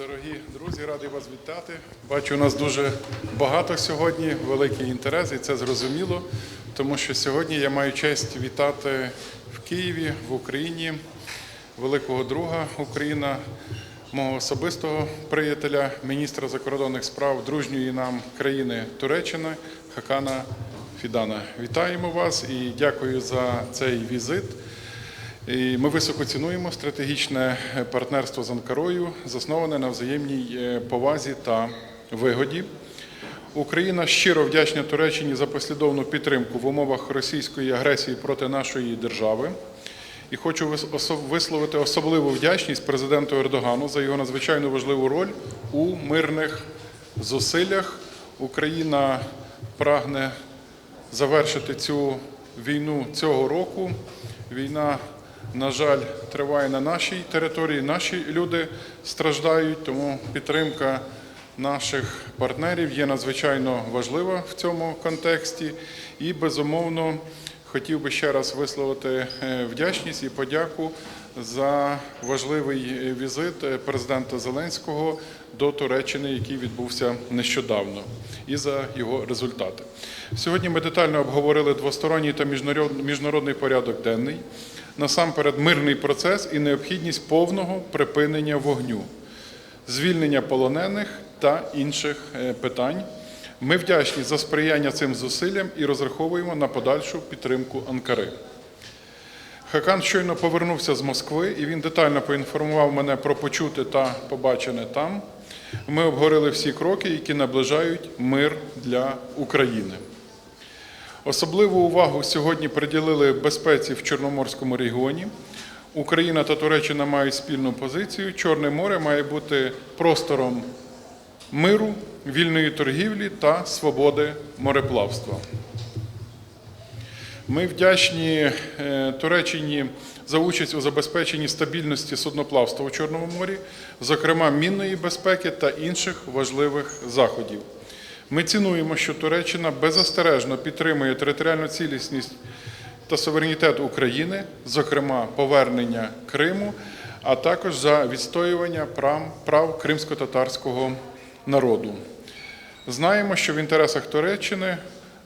Дорогі друзі, радий вас вітати. Бачу, у нас дуже багато сьогодні, великий інтерес, і це зрозуміло, тому що сьогодні я маю честь вітати в Києві, в Україні, великого друга Україна, мого особистого приятеля, міністра закордонних справ дружньої нам країни Туреччини Хакана Фідана. Вітаємо вас і дякую за цей візит. І ми високо цінуємо стратегічне партнерство з Анкарою, засноване на взаємній е, повазі та вигоді. Україна щиро вдячна Туреччині за послідовну підтримку в умовах російської агресії проти нашої держави. І хочу вис- висловити особливу вдячність президенту Ердогану за його надзвичайно важливу роль у мирних зусиллях. Україна прагне завершити цю війну цього року. Війна, на жаль, триває на нашій території. Наші люди страждають, тому підтримка наших партнерів є надзвичайно важлива в цьому контексті. І безумовно хотів би ще раз висловити е, вдячність і подяку за важливий е, візит е, президента Зеленського до Туреччини, який відбувся нещодавно, і за його результати. Сьогодні ми детально обговорили двосторонній та міжнарод- міжнародний порядок денний, насамперед мирний процес і необхідність повного припинення вогню, звільнення полонених та інших е, питань. Ми вдячні за сприяння цим зусиллям і розраховуємо на подальшу підтримку Анкари. Хакан щойно повернувся з Москви, і він детально поінформував мене про почуте та побачене там. Ми обговорили всі кроки, які наближають мир для України. Особливу увагу сьогодні приділили безпеці в Чорноморському регіоні. Україна та Туреччина мають спільну позицію. Чорне море має бути простором миру, вільної торгівлі та свободи мореплавства. Ми вдячні е, Туреччині за участь у забезпеченні стабільності судноплавства у Чорному морі, зокрема мінної безпеки та інших важливих заходів. Ми цінуємо, що Туреччина беззастережно підтримує територіальну цілісність та суверенітет України, зокрема повернення Криму, а також за відстоювання прав, кримсько-татарського народу. Знаємо, що в інтересах Туреччини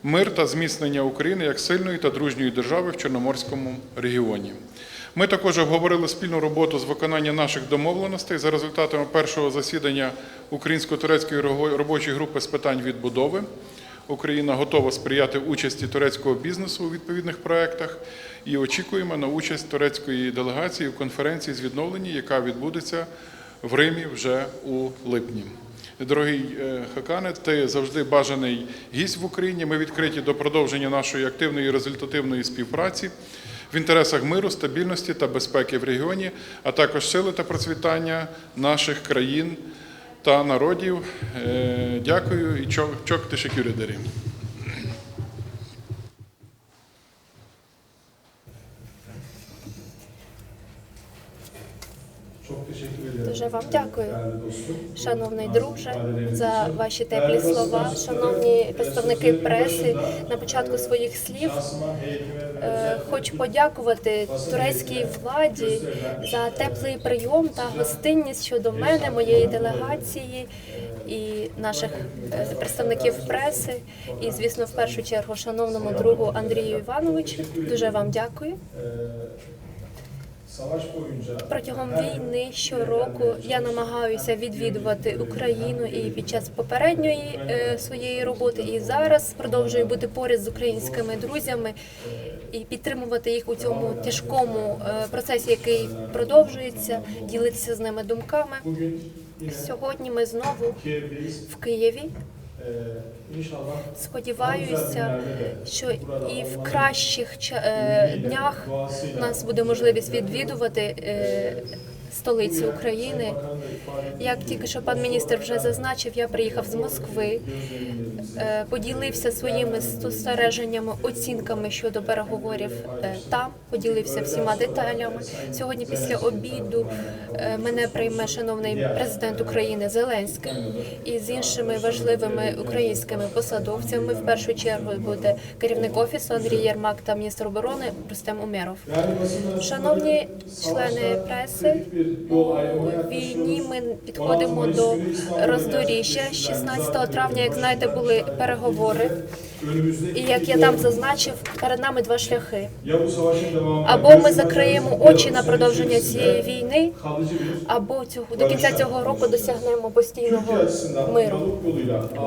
мир та зміцнення України як сильної та дружньої держави в Чорноморському регіоні. Ми також обговорили спільну роботу з виконання наших домовленостей за результатами першого засідання Українсько-турецької робочої групи з питань відбудови. Україна готова сприяти участі турецького бізнесу у відповідних проєктах і очікуємо на участь турецької делегації в конференції з відновлення, яка відбудеться в Римі вже у липні. Дорогий е, Хакане, ти завжди бажаний гість в Україні. Ми відкриті до продовження нашої активної і результативної співпраці в інтересах миру, стабільності та безпеки в регіоні, а також сили та процвітання наших країн та народів. Е, Дякую і чок, чок тишекюридері. Дуже вам дякую, шановний друже, за ваші теплі слова. Шановні представники преси, на початку своїх слів е, хочу подякувати турецькій владі за теплий прийом та гостинність щодо мене, моєї делегації і наших е, представників преси. І, звісно, в першу чергу, шановному другу Андрію Івановичу. Дуже вам дякую. Протягом війни щороку я намагаюся відвідувати Україну і під час попередньої е, своєї роботи, і зараз продовжую бути поряд з українськими друзями і підтримувати їх у цьому тяжкому е, процесі, який продовжується, ділитися з ними думками. Сьогодні ми знову в Києві. İnşallah Сподіваюся, що і в кращих е, днях у нас буде можливість відвідувати столиці України. Як тільки що пан міністр вже зазначив, я приїхав з Москви, е, поділився своїми спостереженнями, оцінками щодо переговорів е, там, поділився всіма деталями. Сьогодні після обіду е, мене прийме шановний президент України Зеленський і з іншими важливими українськими посадовцями. В першу чергу буде керівник офісу Андрій Єрмак та міністр оборони Рустем Умєров. Шановні члени преси, У війні ми підходимо до роздоріжжя. 16 травня, як знаєте, були переговори. І як я там зазначив, перед нами два шляхи. Або ми закриємо очі на продовження цієї війни, або цього до кінця цього року досягнемо постійного миру.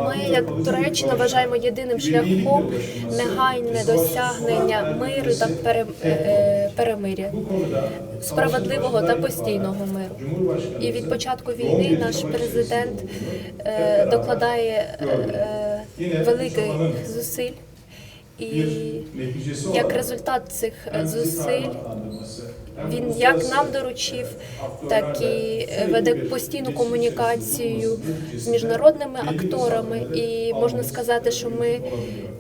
Ми, як Туреччина, вважаємо єдиним шляхом негайне досягнення миру та е, е, перемиря, справедливого та постійного миру. І від початку війни наш президент е, докладає е, великих зусиль. І як результат цих е, зусиль він як нам доручив, так і е, веде постійну комунікацію з міжнародними акторами. І можна сказати, що ми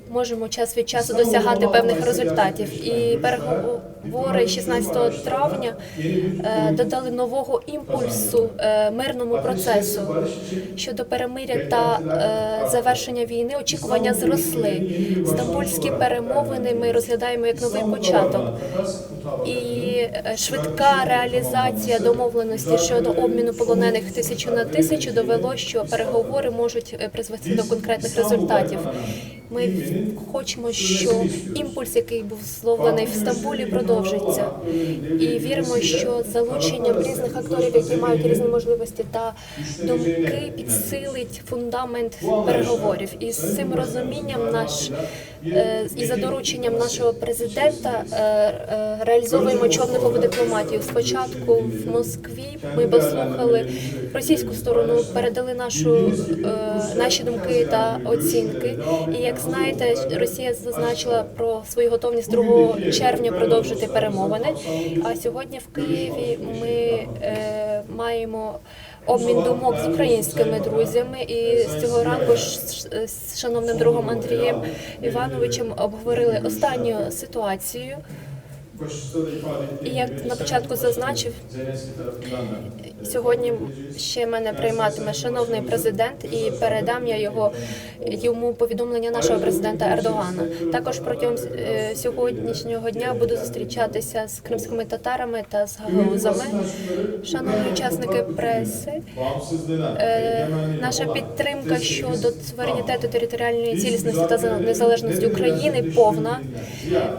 можемо час від часу досягати певних результатів. І переговори 16 травня е, додали нового імпульсу е, мирному процесу. Щодо перемиря та е, завершення війни очікування зросли. Стамбульські перемовини ми розглядаємо як новий початок. І швидка реалізація домовленості щодо обміну полонених тисячу на тисячу довело, що переговори можуть призвести до конкретних результатів. Ми хочемо, що імпульс, який був зловлений в Стамбулі, продовжиться. І віримо, що залученням різних акторів, які мають різні можливості та думки, підсилить фундамент переговорів. І з цим розумінням наш е, і за дорученням нашого президента е, е, реалізовуємо човникову дипломатію. Спочатку в Москві ми послухали російську сторону, передали нашу наші думки та оцінки. І як знаєте, Росія зазначила про свою готовність 2 червня продовжити перемовини. А сьогодні в Києві ми е, маємо. Обмін думок з українськими друзями, і з цього ранку з- шановним другом Андрієм Івановичем обговорили останню ситуацію. І як на початку зазначив, сьогодні ще мене прийматиме шановний президент, і передам я його йому повідомлення нашого президента Ердогана. Також протягом е, сьогоднішнього дня буду зустрічатися з кримськими татарами та з гагаузами. Шановні учасники преси, Е, наша підтримка щодо суверенітету територіальної цілісності та за- незалежності України повна.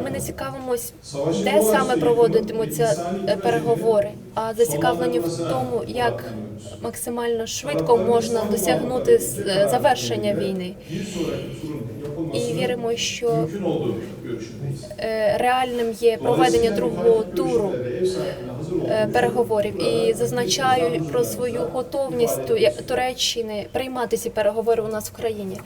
Ми не цікавимось, де саме проводитимуться е, переговори, зацікавлені в тому, як максимально швидко можна досягнути е, завершення війни. І віримо, що е, реальним є проведення другого туру Е, переговорів і зазначаю про свою готовність Туреччини приймати ці переговори у нас в країні.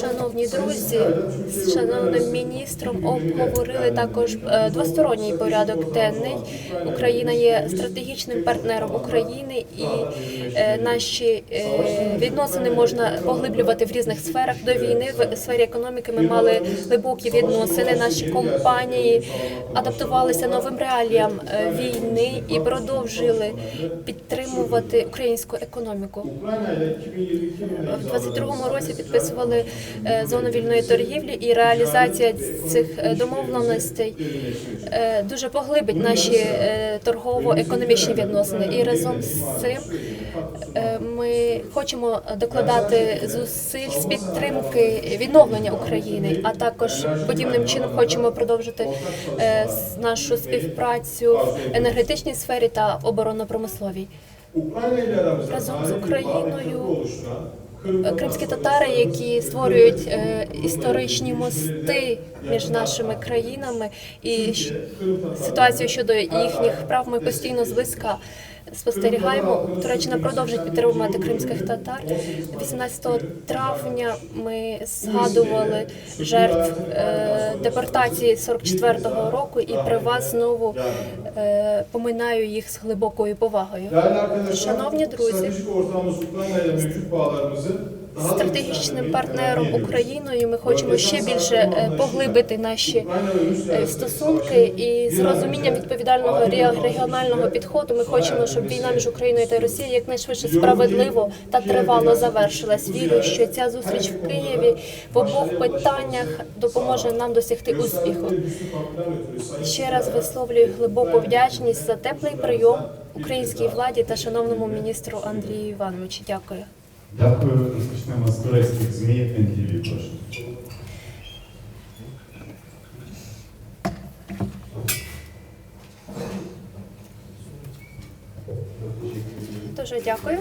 Шановні друзі, з шановним міністром обговорили також е, двосторонній порядок денний. Україна є стратегічним партнером України, і е, наші відносини можна поглиблювати в різних сферах. До війни в сфері економіки ми мали глибокі відносини. Наші компанії адаптувалися новим реаліям е, війни і продовжили підтримувати українську економіку. Ukrayna ile 2022 В 22-му році підписували е, зону вільної торгівлі, і реалізація цих е, домовленостей е, дуже поглибить наші торгово-економічні відносини. І разом з цим ми хочемо докладати зусиль з підтримки відновлення України, а також подібним чином хочемо продовжити е, нашу співпрацю в енергетичній сфері та оборонно-промисловій. Разом з Україною Кримські татари, які створюють е, історичні мости між нашими країнами, і ситуацію щодо їхніх прав ми постійно зблизька спостерігаємо. Туреччина продовжить підтримувати кримських татар. 18 травня ми згадували жертв е, депортації 44-го року, і при вас знову е, поминаю їх з глибокою повагою. Шановні друзі. Стратегічним партнером Україною. Ми хочемо ще більше е, поглибити наші е, стосунки і з розумінням відповідального регіонального підходу. Ми хочемо, щоб війна між Україною та Росією якнайшвидше справедливо та тривало завершилась. Вірю, що ця зустріч в Києві в обох питаннях допоможе нам досягти успіху. Ще раз висловлюю глибоку вдячність за теплий прийом українській владі та шановному міністру Андрію Івановичу. Дякую. Дякую. Розпочнемо з турецьких ЗМІ NTV, прошу. Дуже дякую.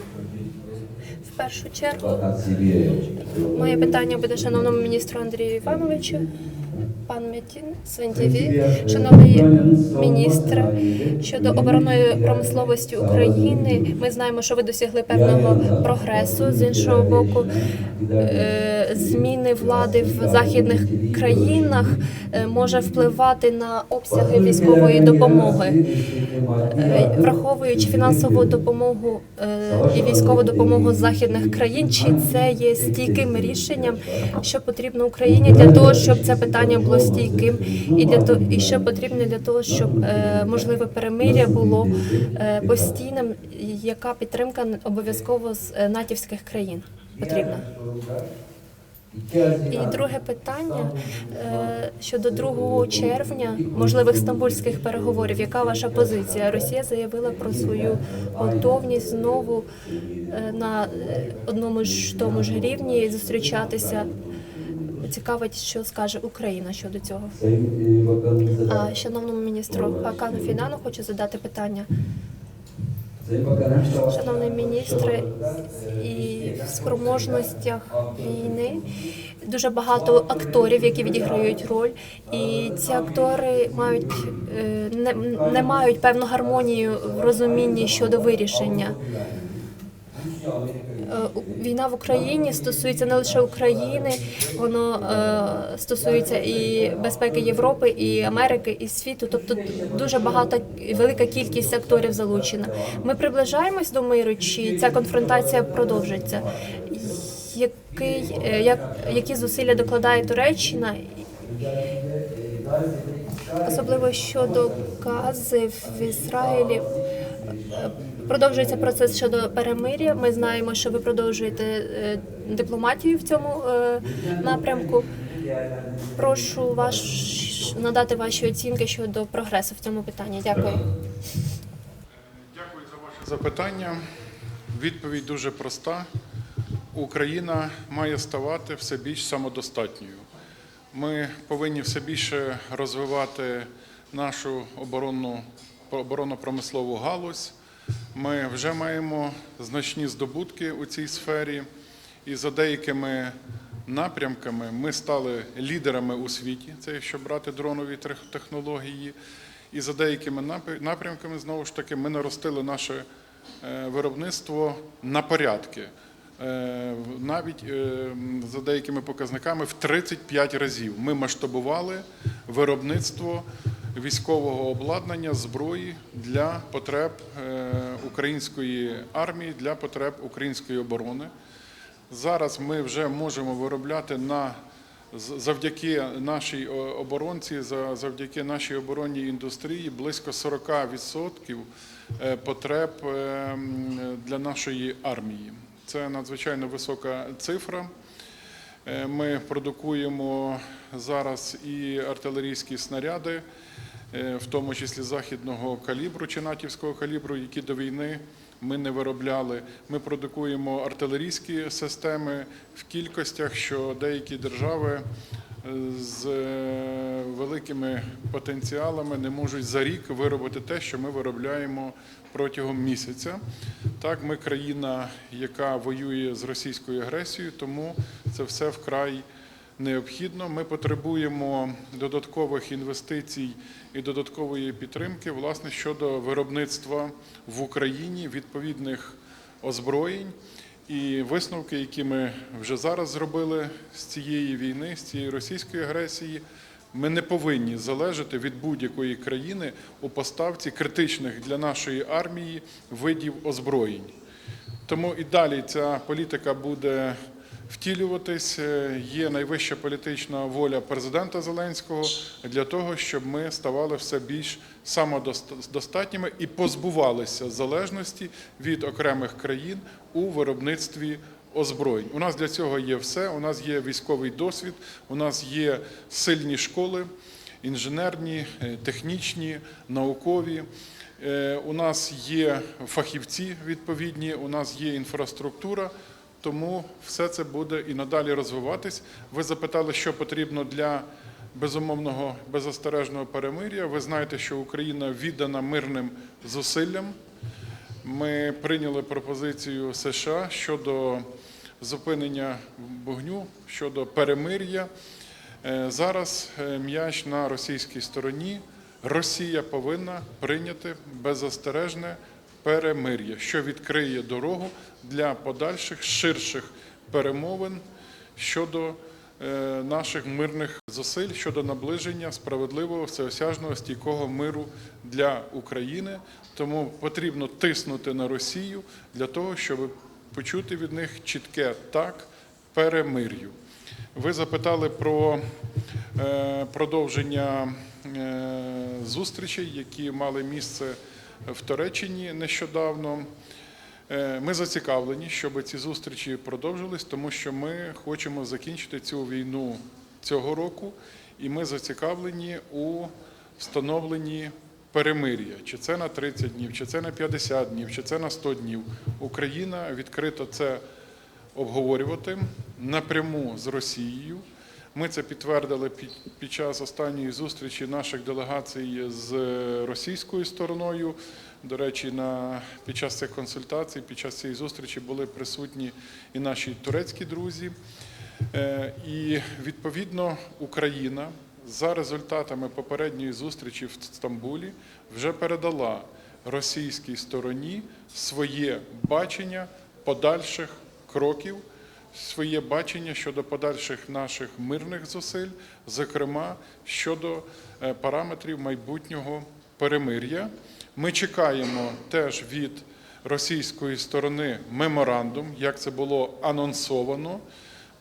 В першу чергу моє питання буде шановному міністру Андрію Івановичу. Пан Метін Свентєві, шановний міністр, щодо оборонної промисловості України, ми знаємо, що ви досягли певного прогресу. З іншого боку, е, зміни влади в західних країнах е, може впливати на обсяги військової допомоги. Е, враховуючи фінансову допомогу і військову допомогу з західних країн, чи це є стійким рішенням, що потрібно Україні для того, щоб це питання було стійким, і для того, і що потрібно для того, щоб е, можливе перемир'я було е, постійним, яка підтримка обов'язково з е, натівських країн потрібна. І друге питання щодо 2 червня можливих стамбульських переговорів. Яка ваша позиція? Росія заявила про свою готовність знову на одному ж тому ж рівні зустрічатися. Цікавить, що скаже Україна щодо цього. Bakanımıza А шановному міністру Хакану Фідану хочу задати питання. Шановний міністре, і в спроможностях війни дуже багато акторів, які відіграють роль, і ці актори мають е, не, не мають певну гармонію в розумінні щодо вирішення. Е, Війна в Україні стосується не лише України, воно е, стосується і безпеки Європи, і Америки, і світу. Тобто дуже багато велика кількість акторів залучена. Ми приближаємось до миру, чи ця конфронтація продовжиться? Який е, як які зусилля докладає Туреччина? Особливо щодо Гази в Ізраїлі. Продовжується процес щодо перемир'я. Ми знаємо, що ви продовжуєте е, дипломатію в цьому е, напрямку. Прошу ваш надати ваші оцінки щодо прогресу в цьому питанні. Дякую. Дякую за ваше запитання. Відповідь дуже проста. Україна має ставати все більш самодостатньою. Ми повинні все більше розвивати нашу оборонну оборонно-промислову галузь. Ми вже маємо значні здобутки у цій сфері, і за деякими напрямками ми стали лідерами у світі. Це якщо брати дронові тех- технології. І за деякими напр- напрямками, знову ж таки, ми наростили наше е, виробництво на порядки. Е, Навіть е, за деякими показниками в 35 разів ми масштабували виробництво військового обладнання, зброї для потреб е, української армії, для потреб української оборони. Зараз ми вже можемо виробляти на завдяки нашій оборонці, за- завдяки нашій оборонній індустрії близько 40% е, потреб е, для нашої армії. Це надзвичайно висока цифра. Е, Ми продукуємо зараз і артилерійські снаряди, е, в тому числі західного калібру чи натівського калібру, які до війни ми не виробляли. Ми продукуємо артилерійські системи в кількостях, що деякі держави е, з великими потенціалами не можуть за рік виробити те, що ми виробляємо протягом місяця. Так, ми країна, яка воює з російською агресією, тому це все вкрай необхідно. Ми потребуємо додаткових інвестицій і додаткової підтримки, власне, щодо виробництва в Україні відповідних озброєнь. І висновки, які ми вже зараз зробили з цієї війни, з цієї російської агресії, ми не повинні залежати від будь-якої країни у поставці критичних для нашої армії видів озброєнь. Тому і далі ця політика буде втілюватись. Є найвища політична воля президента Зеленського для того, щоб ми ставали все більш самодостатніми і позбувалися залежності від окремих країн у виробництві озброєнь. У нас для цього є все. У нас є військовий досвід, у нас є сильні школи, інженерні, е, технічні, наукові. Е, У нас є фахівці відповідні, у нас є інфраструктура, тому все це буде і надалі розвиватись. Ви запитали, що потрібно для безумовного беззастережного перемир'я. Ви знаєте, що Україна віддана мирним зусиллям. Ми прийняли пропозицію США щодо зупинення вогню, щодо перемир'я. Е, Зараз е, м'яч на російській стороні. Росія повинна прийняти беззастережне перемир'я, що відкриє дорогу для подальших ширших перемовин щодо е, наших мирних зусиль щодо наближення справедливого, всеосяжного, стійкого миру для України. Тому потрібно тиснути на Росію для того, щоб почути від них чітке так перемир'ю. Ви запитали про е, продовження е, зустрічей, які мали місце в Туреччині нещодавно. Е, Ми зацікавлені, щоб ці зустрічі продовжились, тому що ми хочемо закінчити цю війну цього року, і ми зацікавлені у встановленні перемир'я, чи це на 30 днів, чи це на 50 днів, чи це на 100 днів. Україна відкрито це обговорювати напряму з Росією. Ми це підтвердили під, час останньої зустрічі наших делегацій з російською стороною. До речі, на, під час цих консультацій, під час цієї зустрічі були присутні і наші турецькі друзі. Е, І відповідно Україна за результатами попередньої зустрічі в Стамбулі вже передала російській стороні своє бачення подальших кроків, своє бачення щодо подальших наших мирних зусиль, зокрема щодо е, параметрів майбутнього перемир'я. Ми чекаємо теж від російської сторони меморандум, як це було анонсовано.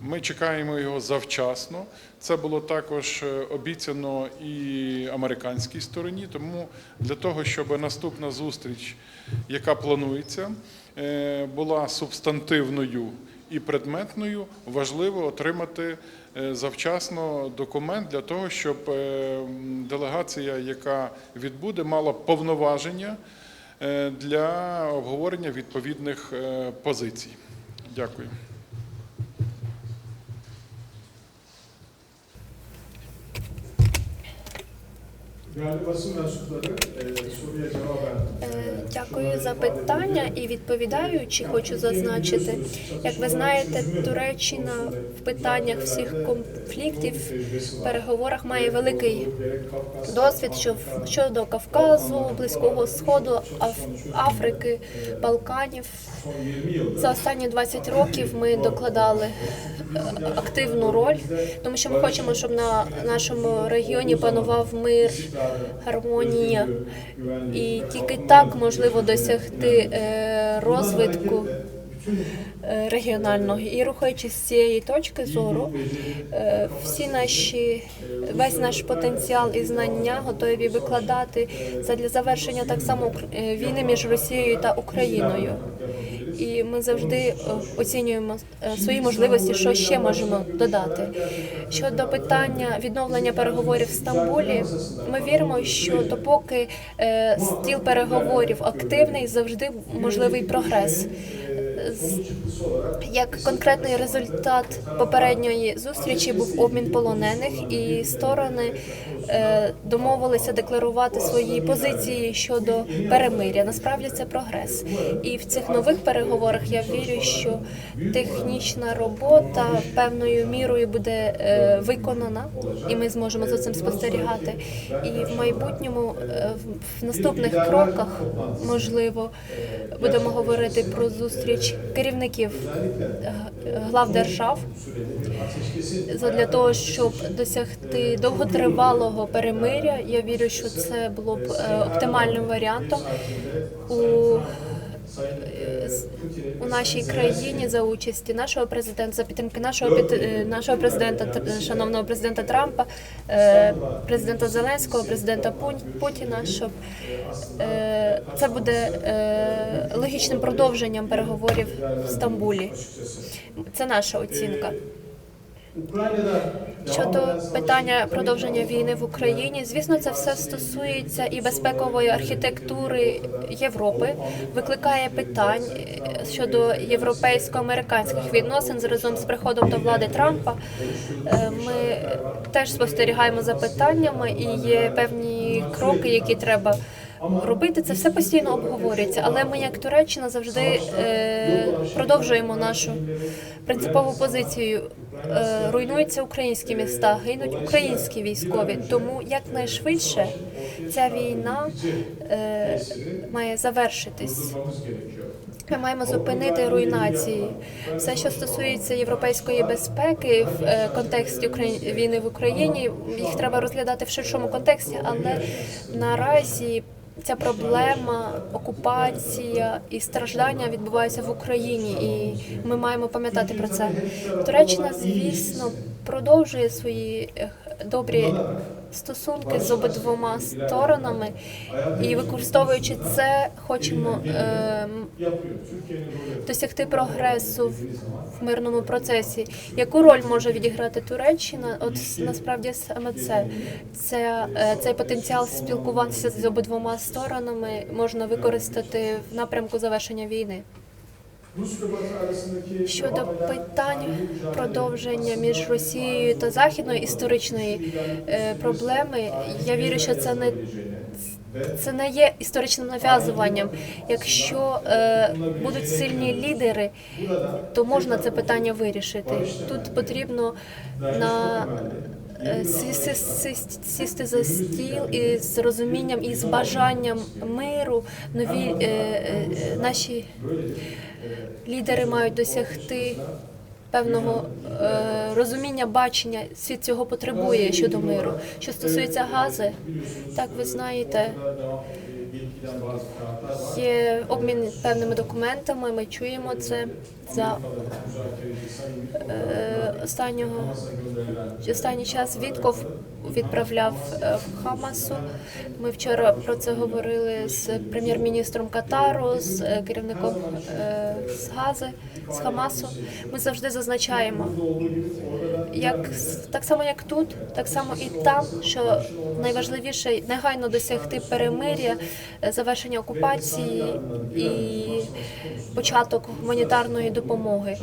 Ми чекаємо його завчасно. Це було також е, обіцяно і американській стороні. Тому для того, щоб наступна зустріч, яка планується, е, була субстантивною і предметною, важливо отримати е, завчасно документ для того, щоб делегація, яка відбуде, мала повноваження для обговорення відповідних позицій. Дякую. Değerli basın mensupları, e, soruya cevaben Е, Дякую за питання і відповідаючи, хочу зазначити, як ви знаєте, Туреччина в питаннях всіх конфліктів, переговорах має великий досвід що- щодо Кавказу, Близького Сходу, Африки, Балканів. son 20 yıldır За останні 20 років ми докладали е, активну роль, тому що ми хочемо, щоб на нашому регіоні панував мир, гармонія, і тільки так можливо досягти е, розвитку е, регіонального. І рухаючись з цієї точки зору, е, всі наші весь наш потенціал і знання готові викладати задля завершення так само е, війни між Росією та Україною. І ми завжди е, оцінюємо е, свої можливості, що ще можемо додати. Щодо питання відновлення переговорів в Стамбулі, ми віримо, що допоки е, стіл переговорів активний, завжди можливий прогрес. Як конкретний результат попередньої зустрічі був обмін полонених, і сторони е, домовилися декларувати свої позиції щодо перемиря. Насправді це прогрес. І в цих нових переговорах я вірю, що технічна робота певною мірою буде е, виконана, і ми зможемо за цим спостерігати. І в майбутньому, е, в наступних кроках, можливо, будемо говорити про зустріч керівників е, глав держав для того, щоб досягти довготривалого перемиря. Я вірю, що це було б е, оптимальним варіантом. У, е, у нашій країні за участі нашого президента, за підтримки нашого під, е, нашого президента, шановного президента Трампа, президента Зеленського, президента Путіна, щоб це буде е, логічним продовженням переговорів в Стамбулі. Це наша оцінка. Щодо питання продовження війни в Україні, звісно, це все стосується і безпекової архітектури Європи, викликає питань е, щодо європейсько-американських відносин разом з приходом до влади Трампа. Е, Ми теж спостерігаємо за питаннями і є певні кроки, які треба. Робити це все постійно обговорюється, але ми, як Туреччина, завжди е, продовжуємо нашу принципову позицію. Е, руйнуються українські міста, гинуть українські військові. Тому якнайшвидше ця війна е, має завершитись. Ми маємо зупинити руйнації. Все, що стосується європейської безпеки в е, контексті Украї- війни в Україні, їх треба розглядати в ширшому контексті, але наразі. Ця проблема, окупація і страждання відбуваються в Україні, і ми маємо пам'ятати про це. Туреччина, звісно, продовжує свої е, добрі стосунки з обидвома сторонами, і використовуючи це, хочемо ем, rolü досягти прогресу в, мирному процесі. Яку роль може відіграти Туреччина? От насправді саме це. це е, цей потенціал спілкуватися з обидвома сторонами можна використати в напрямку завершення війни. Щодо питань продовження між Росією та західною історичної е, проблеми, я вірю, що це не це не є історичним нав'язуванням. Якщо е, будуть сильні лідери, то можна це питання вирішити. Тут потрібно на сісти- сісти за стіл і з розумінням і з бажанням миру. Нові е, е, наші лідери мають досягти певного е, розуміння, бачення. Світ цього потребує щодо миру. Що стосується гази, так ви знаєте, є обмін певними документами. Ми чуємо це за е, останнього останній час. Вітков відправляв е, в Хамасу. Ми вчора про це говорили з прем'єр-міністром Катару, з е, керівником з Гази, з Хамасу. Ми завжди зазначаємо, як так само як тут, так само і там, що найважливіше негайно досягти перемир'я, е, завершення окупації і початок гуманітарної допомоги.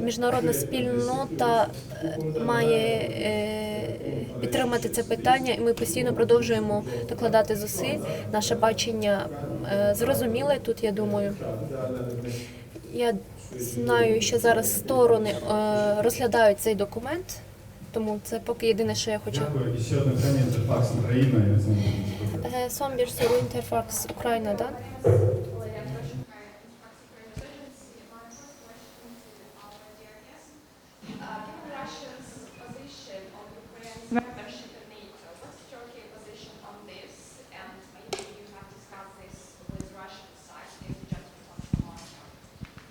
Міжнародна спільнота е, має е, підтримати це питання, і ми постійно продовжуємо докладати зусиль. Наше бачення зрозуміле тут, я думаю. Я знаю, що зараз сторони е, розглядають цей документ, тому це поки єдине, що я хочу. Дякую. І ще одне питання Інтерфакс Україна. Е, Сомбір Інтерфакс Україна, так?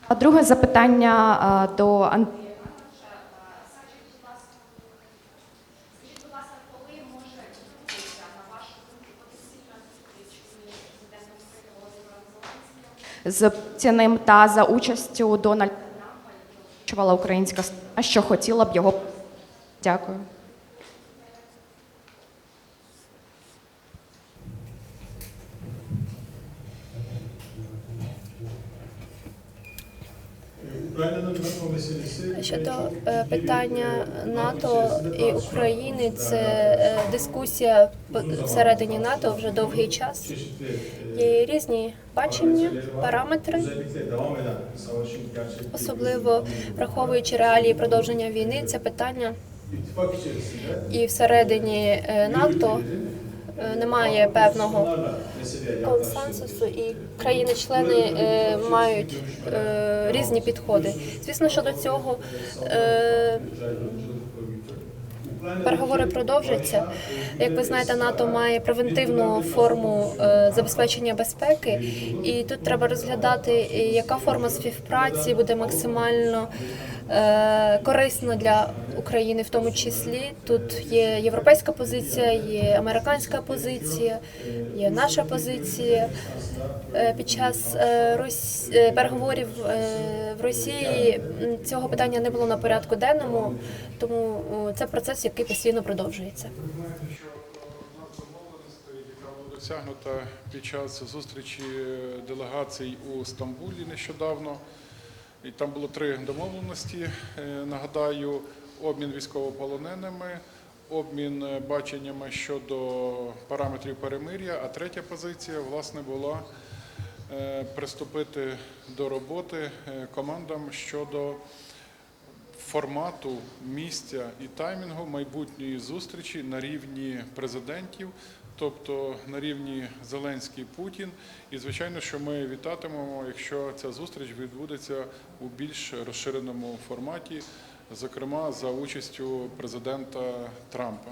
А Друге запитання а, до Ан- з Путіним та за участю Дональда Трампа, українська сторона, що хотіла б його. Дякую. Щодо е, питання НАТО і України, це е, дискусія всередині НАТО вже довгий час. Є різні бачення, параметри, особливо враховуючи реалії продовження війни. Це питання і всередині е, НАТО немає певного консенсусу, і країни-члени е, мають е, різні підходи. Звісно, що до цього е, Переговори продовжаться. Як ви знаєте, НАТО має превентивну форму е, забезпечення безпеки, і тут треба розглядати, е, яка форма співпраці буде максимально е, корисна для України, в тому числі. Тут є європейська позиція, є американська позиція, є наша позиція. Е, Під час е, е, переговорів в Росії цього питання не було на порядку денному, тому це процес, який постійно продовжується. Досягнута під час зустрічі делегацій у Стамбулі нещодавно. І там було три домовленості. Нагадаю, обмін військовополоненими, обмін е, баченнями щодо параметрів перемир'я, а третя позиція власне була е, приступити до роботи е, командам щодо формату, місця і таймінгу майбутньої зустрічі на рівні президентів, тобто на рівні Зеленський Путін. І звичайно, що ми вітатимемо, якщо ця зустріч відбудеться у більш розширеному форматі, зокрема за участю президента Трампа.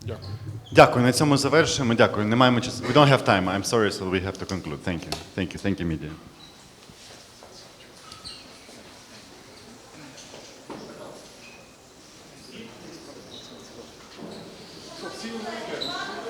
Дякую. Дякую. На цьому завершуємо. Дякую. Не маємо часу. We don't have time. I'm sorry, so we have to conclude. Thank you. Thank you. Thank you, media.